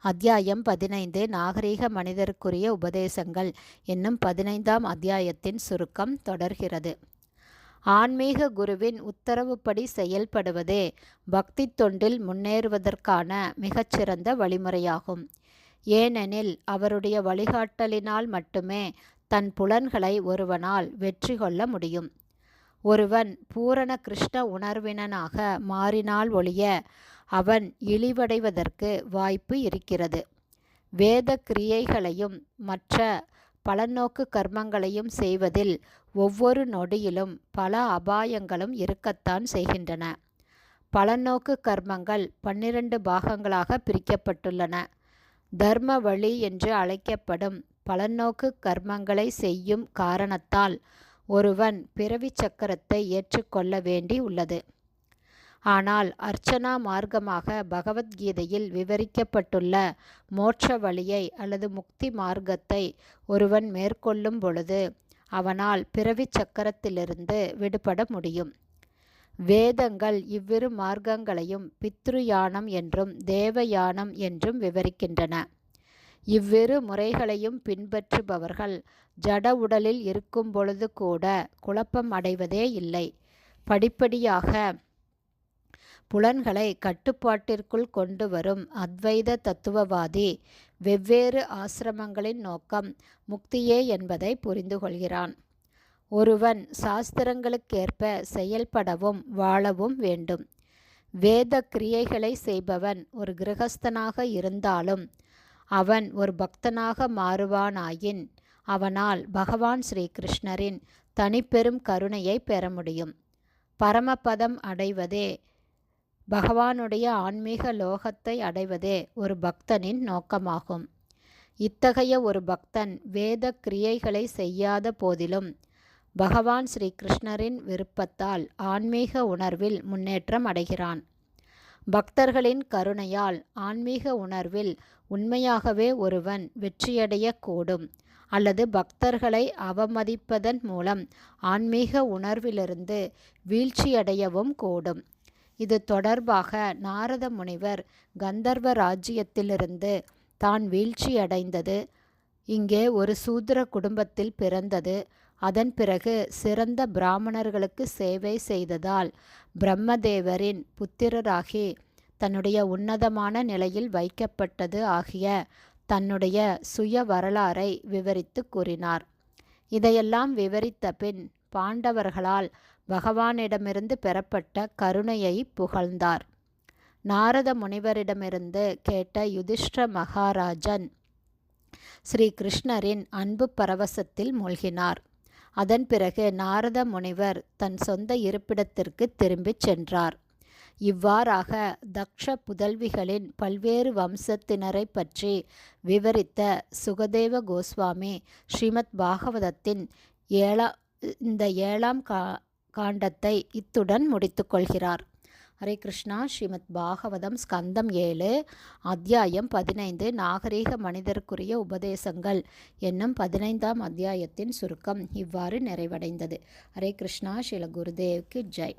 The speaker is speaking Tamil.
அத்தியாயம் பதினைந்து நாகரீக மனிதருக்குரிய உபதேசங்கள் என்னும் பதினைந்தாம் அத்தியாயத்தின் சுருக்கம் தொடர்கிறது. ஆன்மீக குருவின் உத்தரவுப்படி செயல்படுவதே பக்தி தொண்டில் முன்னேறுவதற்கான மிகச்சிறந்த வழிமுறையாகும். ஏனெனில் அவருடைய வழிகாட்டலினால் மட்டுமே தன் புலன்களை ஒருவனால் வெற்றி கொள்ள முடியும். ஒருவன் பூரண கிருஷ்ண உணர்வினனாக மாறினால் ஒழிய அவன் இழிவடைவதற்கு வாய்ப்பு இருக்கிறது. வேத கிரியைகளையும் மற்ற பலநோக்கு கர்மங்களையும் செய்வதில் ஒவ்வொரு நொடியிலும் பல அபாயங்களும் இருக்கத்தான் செய்கின்றன. பலநோக்கு கர்மங்கள் பன்னிரண்டு பாகங்களாக பிரிக்கப்பட்டுள்ளன. தர்ம வழி என்று அழைக்கப்படும் பலநோக்கு கர்மங்களை செய்யும் காரணத்தால் ஒருவன் பிறவி சக்கரத்தை ஏற்றுக்கொள்ள வேண்டி உள்ளது. ஆனால் அர்ச்சனா மார்க்கமாக பகவத்கீதையில் விவரிக்கப்பட்டுள்ள மோட்ச வழியை அல்லது முக்தி மார்க்கத்தை ஒருவன் மேற்கொள்ளும் பொழுது அவனால் பிறவி சக்கரத்திலிருந்து விடுபட முடியும். வேதங்கள் இவ்விரு மார்க்கங்களையும் பித்ருயானம் என்றும் தேவயானம் என்றும் விவரிக்கின்றன. இவ்விரு முறைகளையும் பின்பற்றுபவர்கள் ஜட உடலில் இருக்கும் பொழுது கூட குழப்பம் அடைவதே இல்லை. படிப்படியாக புலன்களை கட்டுப்பாட்டிற்குள் கொண்டு வரும் அத்வைத தத்துவவாதி வெவ்வேறு ஆசிரமங்களின் நோக்கம் முக்தியே என்பதை புரிந்து கொள்கிறான். ஒருவன் சாஸ்திரங்களுக்கேற்ப செயல்படவும் வாழவும் வேண்டும். வேத கிரியைகளை செய்பவன் ஒரு கிரகஸ்தனாக இருந்தாலும் அவன் ஒரு பக்தனாக மாறுவானாயின் அவனால் பகவான் ஸ்ரீகிருஷ்ணரின் தனிப்பெரும் கருணையை பெற முடியும். பரமபதம் அடைவதே பகவானுடைய ஆன்மீக லோகத்தை அடைவதே ஒரு பக்தனின் நோக்கமாகும். இத்தகைய ஒரு பக்தன் வேத கிரியைகளை செய்யாத போதிலும் பகவான் ஸ்ரீ கிருஷ்ணரின் விருப்பத்தால் ஆன்மீக உணர்வில் முன்னேற்றம் அடைகிறான். பக்தர்களின் கருணையால் ஆன்மீக உணர்வில் உண்மையாகவே ஒருவன் வெற்றியடையக்கூடும் அல்லது பக்தர்களை அவமதிப்பதன் மூலம் ஆன்மீக உணர்விலிருந்து வீழ்ச்சியடையவும் கூடும். இது தொடர்பாக நாரத முனிவர் கந்தர்வ ராஜ்யத்திலிருந்து தான் வீழ்ச்சியடைந்தது. இங்கே ஒரு சூத்திர குடும்பத்தில் பிறந்தது. அதன் பிறகு சிறந்த பிராமணர்களுக்கு சேவை செய்ததால் பிரம்மதேவரின் புத்திரராகி தன்னுடைய உன்னதமான நிலையில் வைக்கப்பட்டது ஆகிய தன்னுடைய சுய வரலாறை விவரித்து கூறினார். இதையெல்லாம் விவரித்த பின் பாண்டவர்களால் பகவானிடமிருந்து பெறப்பட்ட கருணையை புகழ்ந்தார். நாரத முனிவரிடமிருந்து கேட்ட யுதிஷ்ட மகாராஜன் ஸ்ரீ கிருஷ்ணரின் அன்பு பரவசத்தில் மூழ்கினார். அதன் பிறகு நாரத முனிவர் தன் சொந்த இருப்பிடத்திற்கு திரும்பிச் சென்றார். இவ்வாறாக தக்ஷ புதல்விகளின் பல்வேறு வம்சத்தினரை பற்றி விவரித்த சுகதேவ கோஸ்வாமி ஸ்ரீமத் பாகவதத்தின் ஏழா இந்த ஏழாம் கா காண்டத்தை இத்துடன் முடித்துக்கொள்கிறார் ஹரே கிருஷ்ணா ஸ்ரீமத் பாகவதம் ஸ்கந்தம் ஏழு அத்தியாயம் பதினைந்து நாகரீக மனிதருக்குரிய உபதேசங்கள் என்னும் பதினைந்தாம் அத்தியாயத்தின் சுருக்கம் இவ்வாறு நிறைவடைந்தது. ஹரே கிருஷ்ணா ஸ்ரீல குருதேவ்க்கு ஜெய்.